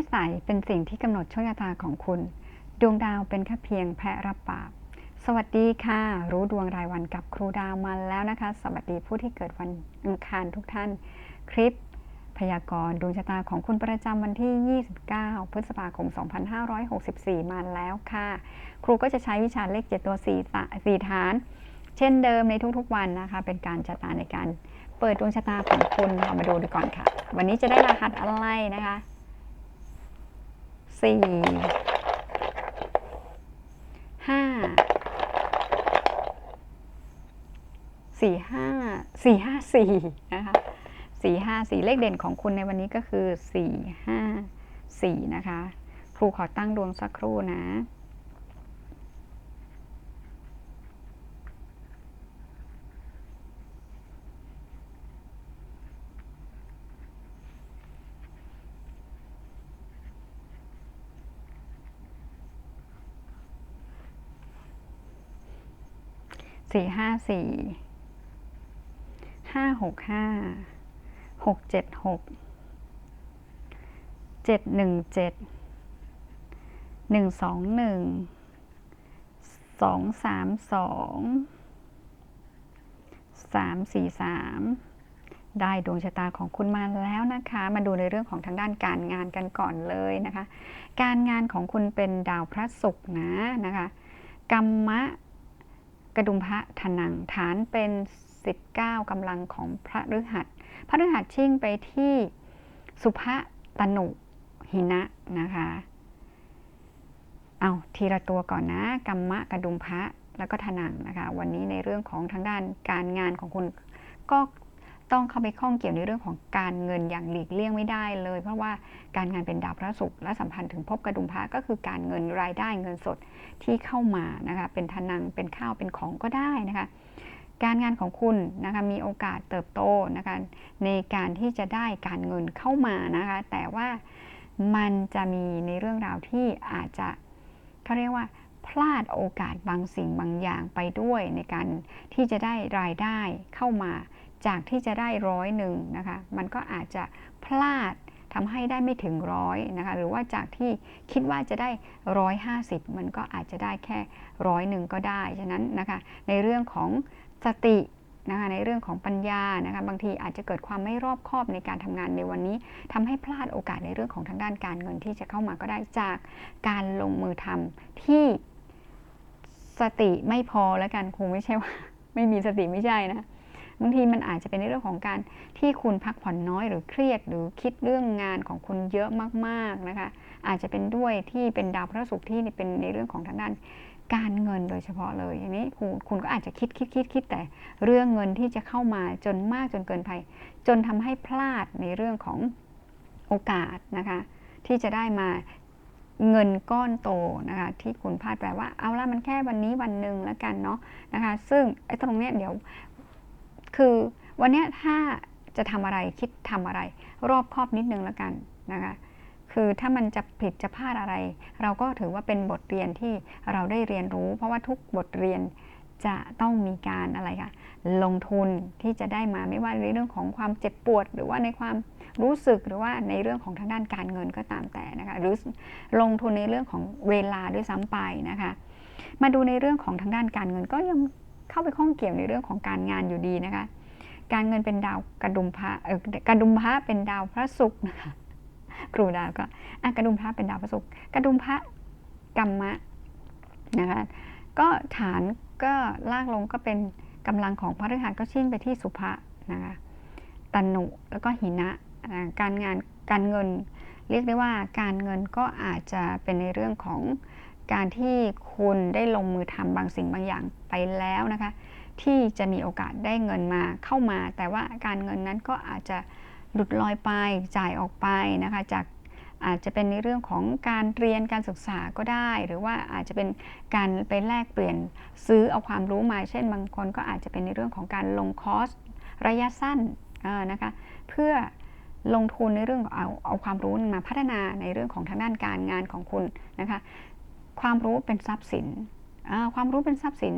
นิสัยเป็นสิ่งที่กำหนดโชคชะตาของคุณ ดวงดาวเป็นแค่เพียงแพะรับบาปสวัสดีค่ะ รู้ดวงรายวันกับครูดาวมาแล้วนะคะ สวัสดีผู้ที่เกิดวันอังคารทุกท่าน คลิป พยากรณ์ดวงชะตาของคุณประจำวันที่ 29 พฤษภาคม 2564 มาแล้วค่ะ ครูก็จะใช้วิชาเลข 7 ตัว4ตะ4ฐาน เช่นเดิมในทุกๆวันนะคะ เป็นการชะตาในการเปิดดวงชะตาของคุณเรามาดูดูก่อนค่ะ วันนี้จะได้รหัสอะไรนะคะ สี่ห้าสี่ห้าสี่ห้าสี่นะคะสี่ห้าสี่เลขเด่นของคุณในวันนี้ก็คือสี่ห้าสี่นะคะ ครูขอตั้งดวงสักครู่นะ สี่ห้าสี่ห้าหกห้าหกเจ็ดหกเจ็ดหนึ่งเจ็ดหนึ่งสองหนึ่งสองสามสองสามสี่สามได้ดวงชะตาของคุณมาแล้วนะคะ มาดูในเรื่องของทางด้านการงานกันก่อนเลยนะคะ การงานของคุณเป็นดาวพระศุกร์นะนะคะกรรมะ กระดุมพระทนังฐานเป็น 19กำลังของพระฤหัส พระฤหัสชิ่งไปที่สุภะตนุหินะนะคะ เอาทีละตัวก่อนนะกรรมะกระดุมพระแล้วก็ทนังนะคะ วันนี้ในเรื่องของทางด้านการงานของคุณก็ ต้องเข้าไปข้องเกี่ยวในเรื่องของการเงินอย่างหลีกเลี่ยงไม่ได้เลย เพราะว่าการงานเป็นดาวพระศุกร์และสัมพันธ์ถึงภพกระดุมพระก็คือการเงินรายได้เงินสดที่เข้ามานะคะเป็นทนังเป็นข้าวเป็นของก็ได้นะคะการงานของคุณนะคะมีโอกาสเติบโตนะคะในการที่จะได้การเงินเข้ามานะคะแต่ว่ามันจะมีในเรื่องราวที่อาจจะเขาเรียกว่าพลาดโอกาสบางสิ่งบางอย่างไปด้วยในการที่จะได้รายได้เข้ามา จากที่จะได้ร้อยหนึ่งนะคะ มันก็อาจจะพลาดทำให้ได้ไม่ถึงร้อยนะคะ หรือว่าจากที่คิดว่าจะได้ร้อยห้าสิบมันก็อาจจะได้แค่ร้อยหนึ่งก็ได้ ฉะนั้นนะคะ ในเรื่องของสตินะคะ ในเรื่องของปัญญานะคะ บางทีอาจจะเกิดความไม่รอบคอบในการทำงานในวันนี้ทำให้พลาดโอกาสในเรื่องของทางด้านการเงินที่จะเข้ามาก็ได้จากการลงมือทำที่สติไม่พอแล้วกันคงไม่ใช่ว่า ไม่มีสติไม่ใช่นะ บางทีมันอาจจะเป็นในเรื่องของการที่คุณพักผ่อนน้อยหรือเครียด หรือคิดเรื่องงานของคุณเยอะมากๆนะคะ อาจจะเป็นด้วยที่เป็นดาวพระศุกร์ที่เป็นในเรื่องของทางด้านการเงินโดยเฉพาะเลยอย่างนี้คุณคุณก็อาจจะคิดคิดคิดคิดแต่เรื่องเงินที่จะเข้ามาจนมากจนเกินไปจนทำให้พลาดในเรื่องของโอกาสนะคะ ที่จะได้มาเงินก้อนโตนะคะ ที่คุณพลาดไปลว่าเอาละมันแค่วันนี้วันหนึ่งแล้วกันเนาะนะคะ ซึ่งไอ้ตรงเนี้ยเดี๋ยว คือวันนี้ถ้าจะทำอะไรคิดทำอะไร รอบครอบนิดนึงแล้วกันนะคะคือถ้ามันจะผิดจะพลาดอะไร เราก็ถือว่าเป็นบทเรียนที่เราได้เรียนรู้ เพราะว่าทุกบทเรียนจะต้องมีการอะไรคะลงทุนที่จะได้มาไม่ว่าในเรื่องของความเจ็บปวด หรือว่าในความรู้สึกหรือว่าในเรื่องของทางด้านการเงินก็ตามแต่นะคะหรือลงทุนในเรื่องของเวลาด้วยซ้ำไปนะคะ มาดูในเรื่องของทางด้านการเงินก็ยัง เข้าไปข้องเกี่ยวในเรื่องของการงานอยู่ดีนะคะ การเงินเป็นดาวกระดุมพระเออกระดุมพระเป็นดาวพระศุกร์นะคะครูดาวก็อะกระดุมพระเป็นดาวพระศุกร์กระดุมพระกรรมะนะคะก็ฐานก็ลากลงก็เป็นกำลังของพระฤหัสก็ชิ่งไปที่สุภะนะคะตนุแล้วก็หินะการงานการเงินเรียกได้ว่าการเงินก็อาจจะเป็นในเรื่องของ การที่คุณได้ลงมือทำบางสิ่งบางอย่างไปแล้วนะคะ ที่จะมีโอกาสได้เงินมาเข้ามา แต่ว่าการเงินนั้นก็อาจจะหลุดลอยไปจ่ายออกไปนะคะจากอาจจะเป็นในเรื่องของการเรียนการศึกษาก็ได้ หรือว่าอาจจะเป็นการไปแลกเปลี่ยนซื้อเอาความรู้มา เช่นบางคนก็อาจจะเป็นในเรื่องของการลงคอร์สระยะสั้นนะคะเพื่อลงทุนในเรื่องเอาเอาความรู้มาพัฒนาในเรื่องของทางด้านการงานของคุณนะคะ ความรู้เป็นทรัพย์สิน ความรู้เป็นทรัพย์สิน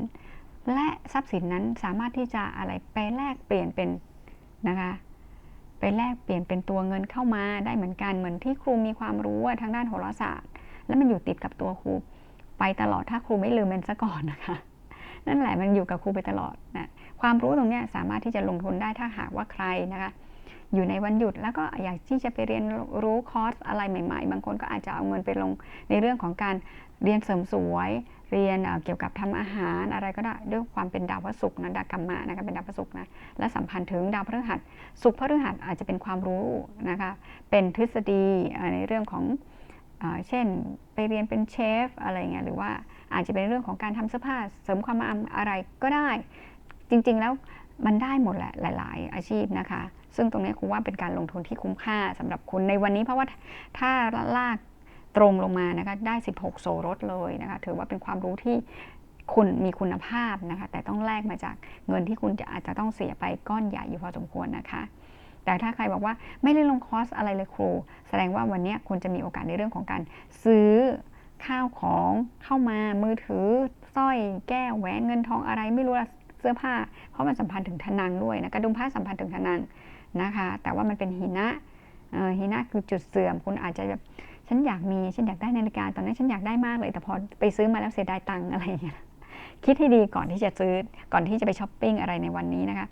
และทรัพย์สินนั้นสามารถที่จะอะไรไปแลกเปลี่ยนเป็นนะคะไปแลกเปลี่ยนเป็นตัวเงินเข้ามาได้เหมือนกันเหมือนที่ครูมีความรู้ทางด้านโหราศาสตร์ แล้วมันอยู่ติดกับตัวครูไปตลอดถ้าครูไม่ลืมมันซะก่อนนะคะ นั่นแหละมันอยู่กับครูไปตลอดนะความรู้ตรงนี้สามารถที่จะลงทุนได้ถ้าหากว่าใครนะคะอยู่ในวันหยุดแล้วก็อยากที่จะไปเรียนรู้คอร์สอะไรใหม่ ๆ บางคนก็อาจจะเอาเงินไปลงในเรื่องของการ เรียนเสริมสวย เรียนเกี่ยวกับทำอาหารอะไรก็ได้ด้วยความเป็นดาวพระศุกร์นะดาวกรรมะนะคะเป็นดาวพระศุกร์นะและสัมพันธ์ถึงดาวพฤหัสศุกร์พฤหัสอาจจะเป็นความรู้นะคะเป็นทฤษฎีในเรื่องของเอเช่นไปเรียนเป็นเชฟอะไรเงี้ยหรือว่าอาจจะเป็นเรื่องของการทำเสื้อผ้าเสริมความงามอะไรก็ได้ จริงๆแล้วมันได้หมดแหละหลาย ๆ อาชีพนะคะ ซึ่งตรงนี้ครูว่าเป็นการลงทุนที่คุ้มค่าสำหรับคุณในวันนี้เพราะว่าถ้าลาก ตรงลงมานะคะได้ 16 โซรถเลยนะคะถือว่าเป็นความรู้ที่คุณมีคุณภาพนะคะแต่ต้องแลกมาจากเงินที่คุณจะอาจจะต้องเสียไปก้อนใหญ่อยู่พอสมควรนะคะแต่ถ้าใครบอกว่าไม่ได้ลงคอร์สอะไรเลยครู แสดงว่าวันนี้คุณจะมีโอกาสในเรื่องของการซื้อข้าวของเข้ามามือถือสร้อยแก้วแหวนเงินทองอะไรไม่รู้ละเสื้อผ้า เพราะมันสัมพันธ์ถึงทนังด้วยนะกระดุมผ้าสัมพันธ์ถึงทนังนะคะ แต่ว่ามันเป็นหินะหินะคือจุดเสื่อมคุณอาจจะแบบ ฉันอยากมีฉันอยากได้นาฬิกาตอนนั้นฉันอยากได้มากเลยแต่พอไปซื้อมาแล้วเสียดายตังค์อะไรอย่างเงี้ยคิดให้ดีก่อนที่จะซื้อก่อนที่จะไปช้อปปิ้งอะไรในวันนี้นะคะ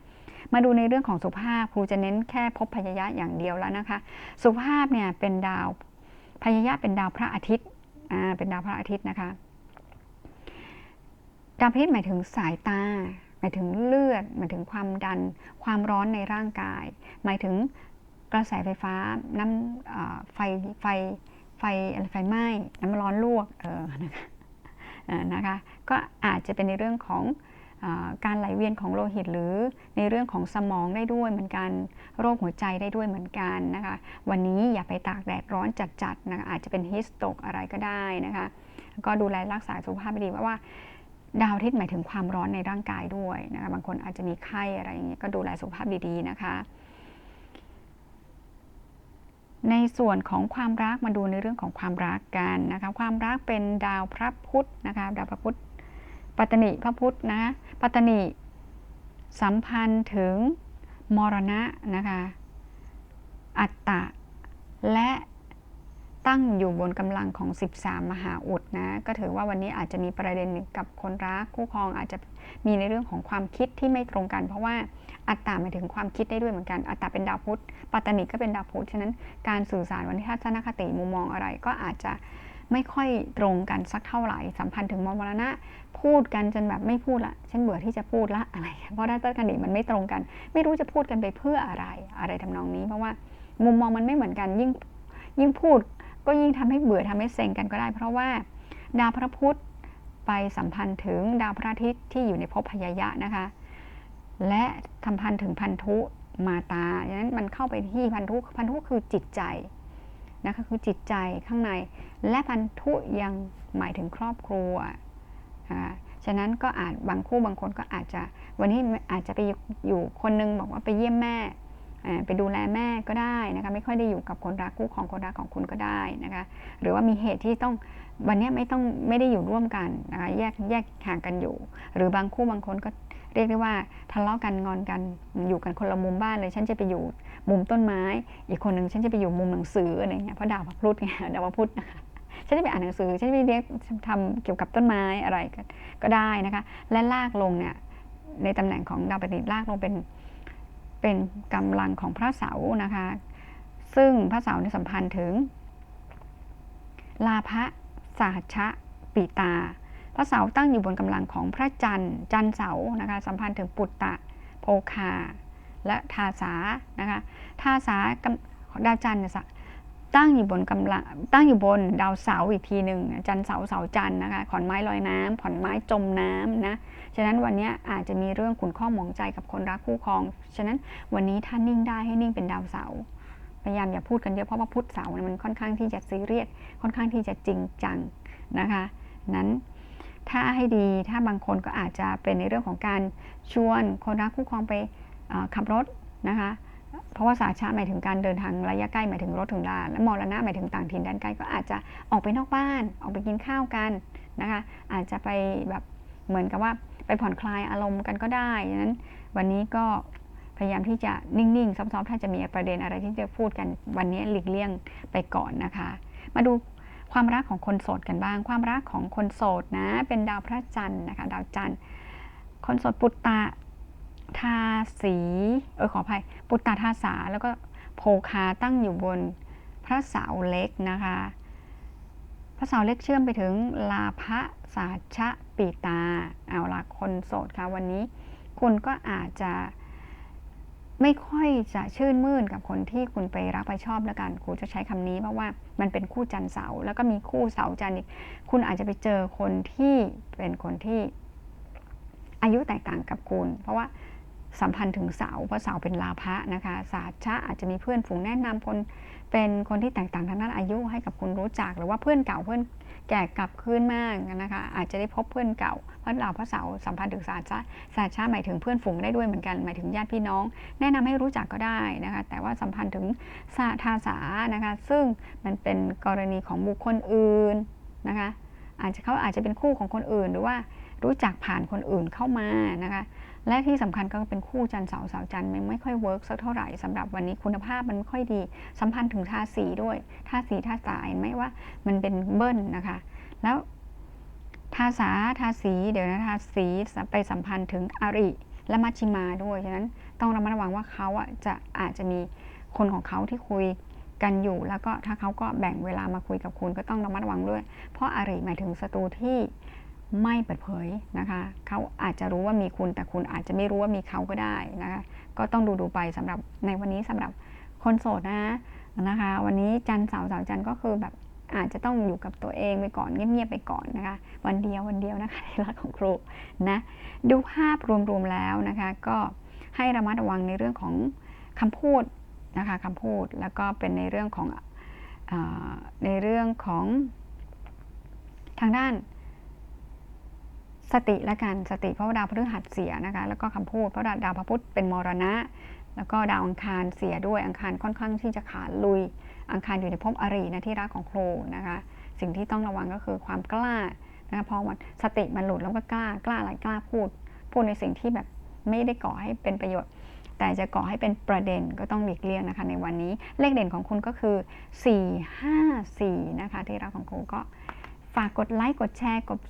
มาดูในเรื่องของสุภาพครูจะเน้นแค่พบพยายะอย่างเดียวแล้วนะคะ สุภาพเนี่ยเป็นดาวพยายะเป็นดาวพระอาทิตย์อ่าเป็นดาวพระอาทิตย์นะคะดาวพระอาทิตย์หมายถึงสายตา หมายถึงเลือด หมายถึงความดัน ความร้อนในร่างกาย หมายถึงกระแสไฟฟ้าน้ำไฟไฟ ไฟอะไรไฟไหม้น้ำร้อนลวกเออนะคะนะคะก็อาจจะเป็นในเรื่องของอการไหลเวียนของโลหิตหรือในเรื่องของสมองได้ด้วยเหมือนกันโรคหัวใจได้ด้วยเหมือนกันนะคะวันนี้อย่าไปตากแดดร้อนจัดๆนะคะอาจจะเป็นฮิสโตกอะไรก็ได้นะคะก็ดูแลรักษาสุขภาพให้ดีเพราะว่าดาวอาทิตย์หมายถึงความร้อนในร่างกายด้วยนะคะบางคนอาจจะมีไข้อะไรอย่างเงี้ยก็ดูแลสุขภาพดีๆนะคะ ในส่วนของความรักมาดูในเรื่องของความรักกันนะคะความรักเป็นดาวพระพุธนะคะดาวพระพุธปัตตนิพระพุธนะปัตตนิสัมพันธ์ถึงมรณะนะคะอัตตะและ ตั้งอยู่บนกำลังของ 13 มหาอุดนะ ก็ถือว่าวันนี้อาจจะมีประเด็นกับคนรักคู่ครองอาจจะมีในเรื่องของความคิดที่ไม่ตรงกัน เพราะว่าอัตตาหมายถึงความคิดได้ด้วยเหมือนกัน อัตตาเป็นดาวพุธปัตตนิก็เป็นดาวพุธฉะนั้นการสื่อสารวันที่ทัศนคติมุมมองอะไรก็อาจจะไม่ค่อยตรงกันสักเท่าไหร่สัมพันธ์ถึงมรณะ พูดกันจนแบบไม่พูดละฉันเบื่อที่จะพูดละอะไร เพราะทัศนคติมันไม่ตรงกัน ไม่รู้จะพูดกันไปเพื่ออะไร อะไรทำนองนี้เพราะว่า มุมมองมันไม่เหมือนกันยิ่งยิ่งพูด ก็ยิ่งทำให้เบื่อทำให้เซ็งกันก็ได้ เพราะว่าดาวพระพุธไปสัมพันธ์ถึงดาวพระอาทิตย์ที่อยู่ในภพพยายะนะคะ และสัมพันธ์ถึงพันธุมาตาดังนั้นมันเข้าไปที่พันธุพันธุคือจิตใจนะคะคือจิตใจข้างใน และพันธุยังหมายถึงครอบครัวนะคะฉะนั้นก็อาจบางคู่บางคนก็อาจจะวันนี้อาจจะไปอยู่คนนึงบอกว่าไปเยี่ยมแม่ ไปดูแลแม่ก็ได้นะคะไม่ค่อยได้อยู่กับคนรักคู่ของคนรักของคุณก็ได้นะคะหรือว่ามีเหตุที่ต้องวันนี้ไม่ต้องไม่ได้อยู่ร่วมกันนะคะแยกแยกห่างกันอยู่ หรือบางคู่บางคนก็เรียกได้ว่าทะเลาะกันงอนกันอยู่กันคนละมุมบ้านเลยฉันจะไปอยู่มุมต้นไม้ อีกคนหนึ่งฉันจะไปอยู่มุมหนังสืออะไรเงี้ยเพราะดาวพพุธไงดาวพพุธนะคะฉันจะไปอ่านหนังสือฉันจะไปเรียกทำเกี่ยวกับต้นไม้อะไรก็ก็ได้นะคะ และลากลงเนี่ยในตำแหน่งของดาวปฏิทินลากลงเป็น เป็นกำลังของพระเสานะคะ ซึ่งพระเสาเนี่ยสัมพันธ์ถึง ลาภะสาชะปีตา พระเสาตั้งอยู่บนกำลังของพระจันทร์จันทร์เสานะคะสัมพันธ์ถึงปุตตะโพคาและทาสานะคะทาสากดาวจันทร์เนี่ย ตั้งอยู่บนกำลังตั้งอยู่บนดาวเสาอีกทีหนึ่งจันเสาเสาจันนะคะขอนไม้ลอยน้ำขอนไม้จมน้ำนะฉะนั้นวันนี้อาจจะมีเรื่องขุนข้องหมองใจกับคนรักคู่ครอง ฉะนั้นวันนี้ถ้านิ่งได้ให้นิ่งเป็นดาวเสาพยายามอย่าพูดกันเยอะเพราะว่าพุธเสาเนี่ยมันค่อนข้างที่จะซีเรียสค่อนข้างที่จะจริงจังนะคะนั้นถ้าให้ดีถ้าบางคนก็อาจจะเป็นในเรื่องของการชวนคนรักคู่ครองไปขับรถนะคะ เพราะว่าสาชาหมายถึงการเดินทางระยะใกล้หมายถึงรถถึงลาและมรณะหมายถึงต่างถิ่นแดนไกลก็อาจจะออกไปนอกบ้าน ออกไปกินข้าวกันนะคะ อาจจะไปแบบเหมือนกับว่าไปผ่อนคลายอารมณ์กันก็ได้ดังนั้นวันนี้ก็พพยายามที่จะนิ่งๆซอฟๆถ้าจะมีประเด็นอะไรที่จะพูดกันวันนี้หลีกเลี่ยงไปก่อนนะคะ มาดูความรักของคนโสดกันบ้าง ความรักของคนโสดนะ เป็นดาวพระจันทร์นะคะ ดาวจันทร์ คนโสดปุตตะ ทาสีเออขออภัย ปุตตะทาสาแล้วก็โพคาตั้งอยู่บนพระเสาเล็กนะคะ พระเสาเล็กเชื่อมไปถึงลาภสาชะปีตา เอาละคนโสดค่ะวันนี้ คุณก็อาจจะไม่ค่อยจะชื่นมื่นกับคนที่คุณไปรักไปชอบแล้วกันครูจะใช้คำนี้เพราะว่ามันเป็นคู่จันเสาแล้วก็มีคู่เสาจันอีกคุณอาจจะไปเจอคนที่เป็นคนที่อายุแตกต่างกับคุณ เพราะว่า สัมพันธ์ถึงเสาเพราะเสาเป็นลาภะนะคะศาสชะอาจจะมีเพื่อนฝูงแนะนำคน เป็นคนที่แตกต่างทางด้านอายุให้กับคุณรู้จัก หรือว่าเพื่อนเก่าเพื่อนแก่กลับคืนมากนะคะอาจจะได้พบเพื่อนเก่าเพราะดาพระเสาสัมพันธ์ถึงศาสชะศาสชะหมายถึงเพื่อนฝูงได้ด้วยเหมือนกันหมายถึงญาติพี่น้อง แนะนำให้รู้จักก็ได้นะคะแต่ว่าสัมพันธ์ถึงสาทาสานะคะซึ่งมันเป็นกรณีของบุคคลอื่นนะคะอาจจะเขาอาจจะเป็นคู่ของคนอื่นหรือว่ารู้จักผ่านคนอื่นเข้ามานะคะ และที่สำคัญก็เป็นคู่จันเสาเสาจันมันไม่ค่อยเวิร์กสักเท่าไหร่สำหรับวันนี้คุณภาพมันไม่ค่อยดี สัมพันธ์ถึงทาสีด้วยทาสีทาสาเห็นไหมว่ามันเป็นเบิ้ลนะคะ แล้วทาสาทาสีเดี๋ยวนะทาสีไปสัมพันธ์ถึงอริและมัชชิมาด้วยฉะนั้นต้องระมัดระวังว่าเขาอะจะอาจจะมีคนของเขาที่คุยกันอยู่ แล้วก็ถ้าเขาก็แบ่งเวลามาคุยกับคุณก็ต้องระมัดระวังด้วย เพราะอาริหมายถึงศัตรูที่ ไม่เปิดเผยนะคะเขาอาจจะรู้ว่ามีคุณแต่คุณอาจจะไม่รู้ว่ามีเขาก็ได้นะคะก็ต้องดูดูไปสำหรับในวันนี้สำหรับคนโสดนะนะคะ วันนี้จันเสาร์เสาร์จันก็คือแบบอาจจะต้องอยู่กับตัวเองไปก่อนเงียบๆไปก่อนนะคะ วันเดียววันเดียวนะคะในรักของครูนะดูภาพรวมๆแล้วนะคะ ก็ให้ระมัดระวังในเรื่องของคำพูดนะคะคำพูดแล้วก็เป็นในเรื่องของอในเรื่องของทางด้าน สติและกันสติเพราะดาวพฤหัสเสียนะคะแล้วก็คำพูดเพราะดาวพระพุธเป็นมรณะ แล้วก็ดาวอังคารเสียด้วยอังคารค่อนข้างที่จะขาดลุย อังคารอยู่ในภพอรินะที่รักของครูนะคะ สิ่งที่ต้องระวังก็คือความกล้านะคะพอมันสติมันหลุดแล้วก็กล้ากล้าอะไรกล้าพูด พูดในสิ่งที่แบบไม่ได้ก่อให้เป็นประโยชน์ แต่จะก่อให้เป็นประเด็นก็ต้องหลีกเลี่ยงนะคะ ในวันนี้เลขเด่นของคุณก็คือ 4 5 4 นะคะ ที่รักของครูก็ฝากกดไลค์กดแชร์กด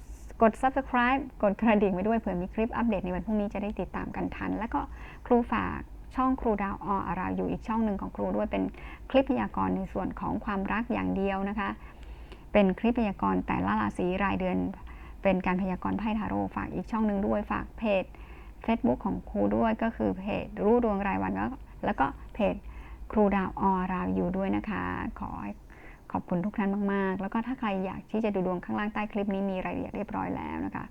กด subscribe กดกระดิ่งไว้ด้วยเผื่อมีคลิปอัปเดตในวันพรุ่งนี้จะได้ติดตามกันทัน แล้วก็ครูฝากช่องครูดาวออาราอยู่อีกช่องหนึ่งของครูด้วยเป็นคลิปพยากรณ์ในส่วนของความรักอย่างเดียวนะคะ เป็นคลิปพยากรณ์แต่ละราศีรายเดือน เป็นการพยากรณ์ไพ่ทาโร่ฝากอีกช่องหนึ่งด้วยฝากเพจ Facebook ของครูด้วยก็คือเพจรู้ดวงรายวันแล้วแล้วก็เพจครูดาวออาราอยู่ด้วยนะคะ ขอ ขอบคุณทุกท่านมาก ๆ แล้วก็ถ้าใครอยากที่จะดูดวงข้างล่างใต้คลิปนี้มีรายละเอียดเรียบร้อยแล้วนะคะ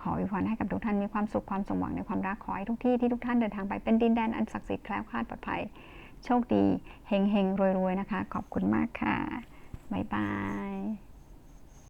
ขออวยพรให้กับทุกท่านมีความสุขความสมหวังในความรักขอให้ทุกที่ที่ทุกท่านเดินทางไปเป็นดินแดนอันศักดิ์สิทธิ์แคล้วคลาดปลอดภัย โชคดีเฮงเฮงรวยๆนะคะ ขอบคุณมากค่ะบ๊ายบาย